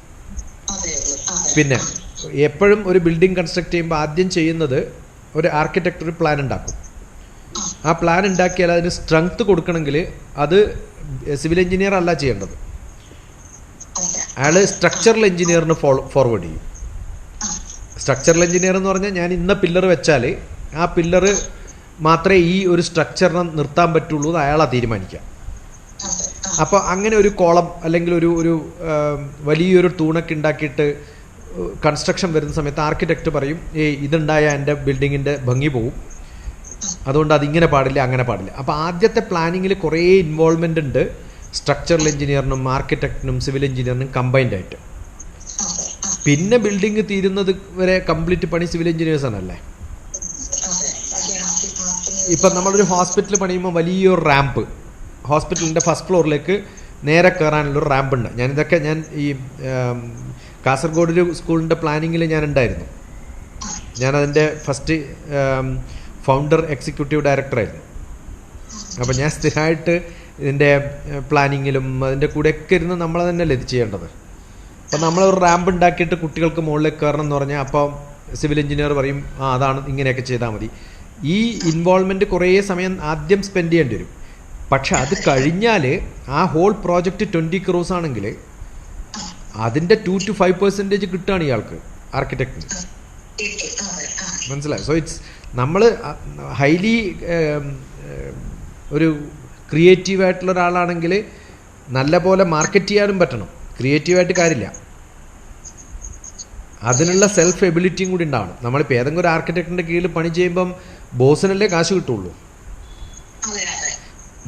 പിന്നെ എപ്പോഴും ഒരു ബിൽഡിംഗ് കൺസ്ട്രക്ട് ചെയ്യുമ്പോൾ ആദ്യം ചെയ്യുന്നത് ഒരു ആർക്കിടെക്ട് ഒരു പ്ലാൻ ഉണ്ടാക്കും. ആ പ്ലാൻ ഉണ്ടാക്കിയാൽ അതിന് സ്ട്രെങ്ത് കൊടുക്കണമെങ്കിൽ അത് സിവിൽ എഞ്ചിനീയർ അല്ല ചെയ്യേണ്ടത്. അയാൾ സ്ട്രക്ചറൽ എഞ്ചിനീയറിന് ഫോളോ ഫോർവേഡ് ചെയ്യും. സ്ട്രക്ചറൽ എഞ്ചിനീയർ എന്ന് പറഞ്ഞാൽ ഞാൻ ഇന്ന പില്ലർ വെച്ചാൽ ആ പില്ലർ മാത്രമേ ഈ ഒരു സ്ട്രക്ചറിനെ നിർത്താൻ പറ്റുള്ളൂ എന്ന് അയാളാ തീരുമാനിക്കുക. അപ്പോൾ അങ്ങനെ ഒരു കോളം അല്ലെങ്കിൽ ഒരു ഒരു വലിയൊരു തൂണൊക്കെ ഉണ്ടാക്കിയിട്ട് കൺസ്ട്രക്ഷൻ വരുന്ന സമയത്ത് ആർക്കിടെക്ട് പറയും ഏയ് ഇതുണ്ടായ എന്റെ ബിൽഡിങ്ങിന്റെ ഭംഗി പോവും. അതുകൊണ്ട് അതിങ്ങനെ പാടില്ല അങ്ങനെ പാടില്ല. അപ്പോൾ ആദ്യത്തെ പ്ലാനിങ്ങിൽ കുറേ ഇൻവോൾവ്മെന്റ് ഉണ്ട്. സ്ട്രക്ചറൽ എഞ്ചിനീയറിനും ആർക്കിടെക്റ്റിനും സിവിൽ എഞ്ചിനീയറിനും കമ്പൈൻഡ് ആയിട്ട്. പിന്നെ ബിൽഡിംഗ് തീരുന്നത് വരെ കംപ്ലീറ്റ് പണി സിവിൽ എഞ്ചിനീയേഴ്സ് ആണല്ലേ? അതെ അതൊക്കെയാണ് ആ, ഇപ്പം നമ്മളൊരു ഹോസ്പിറ്റൽ പണിയുമ്പോൾ വലിയൊരു റാമ്പ് ഹോസ്പിറ്റലിന്റെ ഫസ്റ്റ് ഫ്ലോറിലേക്ക് നേരെ കയറാനുള്ളൊരു റാമ്പ് ഉണ്ട് ഞാനിതൊക്കെ ഞാൻ ഈ കാസർഗോഡ് ഒരു സ്കൂളിന്റെ പ്ലാനിങ്ങിൽ ഞാൻ ഉണ്ടായിരുന്നു. ഞാനതിന്റെ ഫസ്റ്റ് ഫൗണ്ടർ എക്സിക്യൂട്ടീവ് ഡയറക്ടറായിരുന്നു അപ്പോൾ ഞാൻ സ്ഥിരമായിട്ട് ഇതിന്റെ പ്ലാനിങ്ങിലും അതിന്റെ കൂടെയൊക്കെ ഇരുന്ന് നമ്മൾ തന്നെയല്ലേ ഇത് ചെയ്യേണ്ടത്. അപ്പം നമ്മളൊരു റാമ്പ് ഉണ്ടാക്കിയിട്ട് കുട്ടികൾക്ക് മുകളിലേക്ക് കയറണം എന്ന് പറഞ്ഞാൽ അപ്പോൾ സിവിൽ എഞ്ചിനീയർ പറയും ആ അതാണ് ഇങ്ങനെയൊക്കെ ചെയ്താൽ മതി. ഈ ഇൻവോൾവ്മെന്റ് കുറേ സമയം ആദ്യം സ്പെൻഡ് ചെയ്യേണ്ടി വരും. പക്ഷെ അത് കഴിഞ്ഞാൽ ആ ഹോൾ പ്രോജക്റ്റ് ട്വന്റി ക്രോസ് ആണെങ്കിൽ അതിന്റെ ടു ടു ഫൈവ് പെർസെന്റേജ് കിട്ടുകയാണ് ഇയാൾക്ക് ആർക്കിടെക്ടിന് മനസ്സിലായി? സോ ഇറ്റ്സ് നമ്മൾ ഹൈലി ഒരു ക്രിയേറ്റീവ് ആയിട്ടുള്ള ഒരാളാണെങ്കിൽ നല്ല പോലെ മാർക്കറ്റ് ചെയ്യാനും പറ്റണം. ക്രിയേറ്റീവായിട്ട് കാര്യമില്ല. അതിനുള്ള സെൽഫ് എബിലിറ്റിയും കൂടി ഉണ്ടാവണം. നമ്മളിപ്പോൾ ഏതെങ്കിലും ഒരു ആർക്കിടെക്ടിന്റെ കീഴിൽ പണി ചെയ്യുമ്പം ബോസിനല്ലേ കാശ് കിട്ടുള്ളൂ.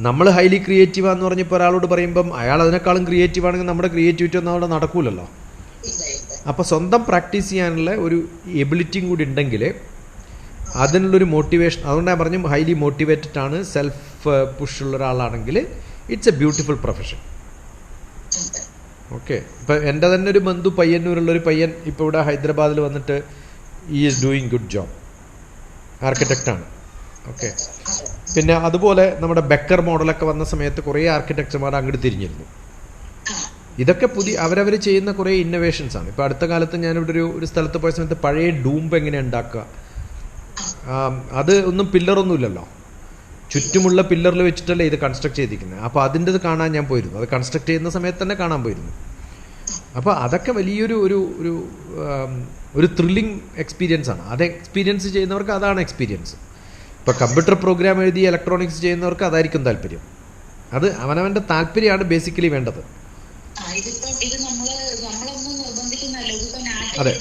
നമ്മൾ ഹൈലി ക്രിയേറ്റീവ് എന്ന് പറഞ്ഞപ്പോൾ ഒരാളോട് പറയുമ്പം അയാൾ അതിനേക്കാളും ക്രിയേറ്റീവ് ആണെങ്കിൽ നമ്മുടെ ക്രിയേറ്റിവിറ്റി ഒന്നും അവിടെ നടക്കൂലല്ലോ. അപ്പോൾ സ്വന്തം പ്രാക്ടീസ് ചെയ്യാനുള്ള ഒരു എബിലിറ്റിയും കൂടി ഉണ്ടെങ്കിൽ അതിനുള്ളൊരു മോട്ടിവേഷൻ അതുകൊണ്ട് ഞാൻ പറഞ്ഞു ഹൈലി മോട്ടിവേറ്റഡ് ആണ് സെൽഫ് പുഷ് ഉള്ള ഒരാളാണെങ്കിൽ it's a beautiful profession okay ഇപ്പം എന്റെ തന്നെ ഒരു ബന്ധു പയ്യന്നൂരുള്ളൊരു പയ്യൻ ഇപ്പോൾ ഇവിടെ ഹൈദരാബാദിൽ വന്നിട്ട് ഈ ഈസ് ഡൂയിങ് ഗുഡ് ജോബ് ആർക്കിടെക്റ്റാണ് ഓക്കെ. പിന്നെ അതുപോലെ നമ്മുടെ ബെക്കർ മോഡലൊക്കെ വന്ന സമയത്ത് കുറേ ആർക്കിടെക്ചർമാർ അങ്ങോട്ട് തിരിഞ്ഞിരുന്നു. ഇതൊക്കെ പുതിയ അവരവർ ചെയ്യുന്ന കുറേ ഇന്നോവേഷൻസ് ആണ്. ഇപ്പോൾ അടുത്ത കാലത്ത് ഞാനിവിടെ ഒരു ഒരു സ്ഥലത്ത് പോയ സമയത്ത് പഴയ ഡൂംബ് എങ്ങനെ ഉണ്ടാക്കുക? അത് ഒന്നും പില്ലറൊന്നും ഇല്ലല്ലോ. ചുറ്റുമുള്ള പില്ലറിൽ വെച്ചിട്ടല്ലേ ഇത് കൺസ്ട്രക്ട് ചെയ്തിരിക്കുന്നത് അപ്പോൾ അതിന്റെത് കാണാൻ ഞാൻ പോയിരുന്നു. അത് കൺസ്ട്രക്ട് ചെയ്യുന്ന സമയത്ത് തന്നെ കാണാൻ പോയിരുന്നു. അപ്പോൾ അതൊക്കെ വലിയൊരു ഒരു ഒരു ഒരു ത്രില്ലിംഗ് എക്സ്പീരിയൻസ് ആണ്. അത് എക്സ്പീരിയൻസ് ചെയ്യുന്നവർക്ക് അതാണ് എക്സ്പീരിയൻസ് ഇപ്പോൾ കമ്പ്യൂട്ടർ പ്രോഗ്രാം എഴുതി ഇലക്ട്രോണിക്സ് ചെയ്യുന്നവർക്ക് അതായിരിക്കും താല്പര്യം. അത് അവനവന്റെ താല്പര്യമാണ് ബേസിക്കലി വേണ്ടത്. അതെ.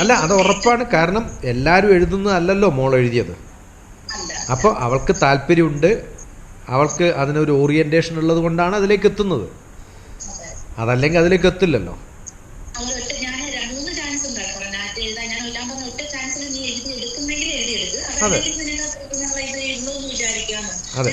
അല്ല അത് ഉറപ്പാണ്. കാരണം എല്ലാവരും എഴുതുന്നതല്ലല്ലോ മോൾ എഴുതിയത്. അപ്പോൾ അവൾക്ക് താല്പര്യമുണ്ട്. അവൾക്ക് അതിനൊരു ഓറിയന്റേഷൻ ഉള്ളത് കൊണ്ടാണ് അതിലേക്ക് എത്തുന്നത്. അതല്ലെങ്കിൽ അതിലേക്ക് എത്തില്ലല്ലോ. വിളിക്കണമെന്ന് അതെ.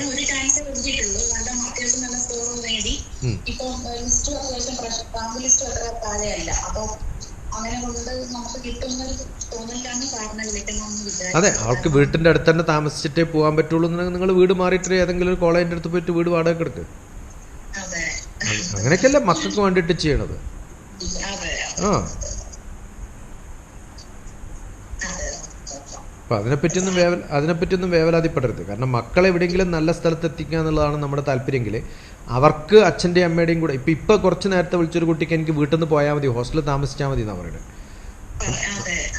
അതെ. ആൾക്ക് വീട്ടിന്റെ അടുത്ത് തന്നെ താമസിച്ചിട്ടേ പോകാൻ പറ്റുള്ളൂ നിങ്ങൾ വീട് മാറിയിട്ട് ഏതെങ്കിലും ഒരു കോളേജിന്റെ അടുത്ത് പോയിട്ട് വീട് വാടക എടുക്ക്. അതെ. അങ്ങനെയൊക്കെയല്ലേ മക്കൾക്ക് വേണ്ടിയിട്ട് ചെയ്യണത്? അതെ. ആ അതെ അപ്പം അതിനെപ്പറ്റിയൊന്നും വേവൽ അതിനെപ്പറ്റിയൊന്നും വേവലാതിപ്പെടരുത്. കാരണം മക്കളെ എവിടെയെങ്കിലും നല്ല സ്ഥലത്ത് എത്തിക്കുക എന്നുള്ളതാണ് നമ്മുടെ താല്പര്യമെങ്കിൽ അവർക്ക് അച്ഛന്റെയും അമ്മയുടെയും കൂടെ ഇപ്പം ഇപ്പം കുറച്ച് നേരത്തെ വിളിച്ചൊരു കുട്ടിക്ക് എനിക്ക് വീട്ടിൽ നിന്ന് പോയാൽ മതി ഹോസ്റ്റലിൽ താമസിച്ചാൽ മതി എന്നാണ് പറയുന്നത്.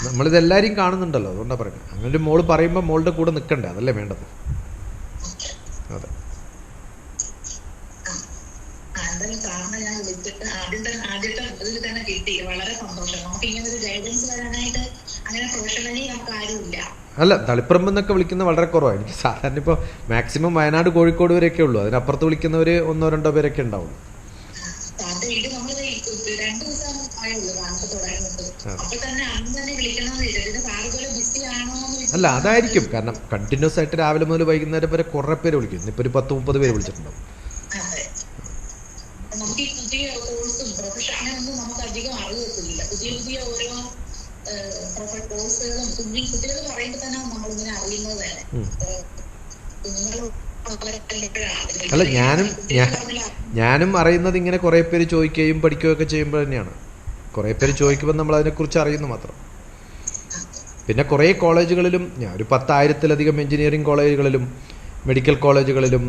നമ്മളിതെല്ലാരും കാണുന്നുണ്ടല്ലോ അതുകൊണ്ടാണ് പറയുന്നത് അങ്ങനെ ഒരു മോൾ പറയുമ്പോൾ മോളുടെ കൂടെ നിൽക്കണ്ടേ അതല്ലേ വേണ്ടത്. അതെ. കാരണം ഞാൻ വിളിച്ചിട്ട് ആദ്യത്തെ ആദ്യത്തെ തന്നെ കിട്ടി. വളരെ സന്തോഷം. നമുക്ക് ഇങ്ങനെ ഒരു ഗൈഡൻസ് വരാനായിട്ട് അങ്ങനെ പ്രൊഫഷണലി നമുക്ക് ആരുമില്ല. അല്ല തളിപ്പറമ്പ് എന്നൊക്കെ വിളിക്കുന്ന വളരെ കുറവാണ് എനിക്ക് സാധാരണ ഇപ്പോൾ മാക്സിമം വയനാട് കോഴിക്കോട് വരെയൊക്കെ ഉള്ളൂ. അതിനപ്പുറത്ത് വിളിക്കുന്നവർ ഒന്നോ രണ്ടോ പേരൊക്കെ ഉണ്ടാവും. അല്ല അതായിരിക്കും. കാരണം കണ്ടിന്യൂസ് ആയിട്ട് രാവിലെ മുതൽ വൈകുന്നേരം വരെ കുറേ പേര് വിളിക്കും. ഇപ്പൊ ഒരു പത്ത് മുപ്പത് പേര് വിളിച്ചിട്ടുണ്ടാവും അതെ നമുക്ക് ഈ പുതിയ കോഴ്സും പ്രൊഫഷൻ അങ്ങനെയൊന്നും നമുക്ക് അധികം അറിയത്തില്ല പുതിയ പുതിയ ഓരോ കോഴ്സുകളും കുഞ്ഞി കുട്ടികൾ പറയുമ്പോൾ തന്നെ നമ്മളിങ്ങനെ അറിയുന്നത് തന്നെ. അല്ല ഞാനും ഞാനും അറിയുന്നത് ഇങ്ങനെ കുറെ പേര് ചോദിക്കുകയും പഠിക്കുകയൊക്കെ ചെയ്യുമ്പോൾ തന്നെയാണ്. കുറെ പേര് ചോദിക്കുമ്പോൾ നമ്മൾ അതിനെക്കുറിച്ച് അറിയുന്നു മാത്രം. പിന്നെ കുറേ കോളേജുകളിലും ഞാൻ ഒരു പത്തായിരത്തിലധികം എഞ്ചിനീയറിംഗ് കോളേജുകളിലും മെഡിക്കൽ കോളേജുകളിലും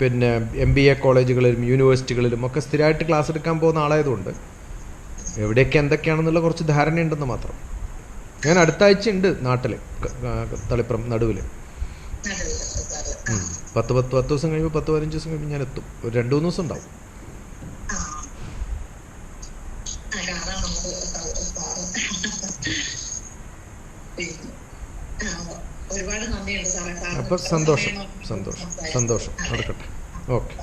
പിന്നെ എം ബി എ കോളേജുകളിലും യൂണിവേഴ്സിറ്റികളിലും ഒക്കെ സ്ഥിരമായിട്ട് ക്ലാസ് എടുക്കാൻ പോകുന്ന ആളായതുകൊണ്ട് എവിടെയൊക്കെ എന്തൊക്കെയാണെന്നുള്ള കുറച്ച് ധാരണയുണ്ടെന്ന് മാത്രം. ഞാൻ അടുത്ത ആഴ്ച ഉണ്ട് നാട്ടിൽ തളിപ്പുറം നടുവിൽ പത്ത് പത്ത് പത്ത് ദിവസം കഴിയുമ്പോൾ പത്ത് പതിനഞ്ച് ദിവസം കഴിയുമ്പോൾ ഞാൻ എത്തും. ഒരു രണ്ട് മൂന്ന് ദിവസം ഉണ്ടാവും. അപ്പൊ സന്തോഷം സന്തോഷം സന്തോഷം. നടക്കട്ടെ. ഓക്കെ.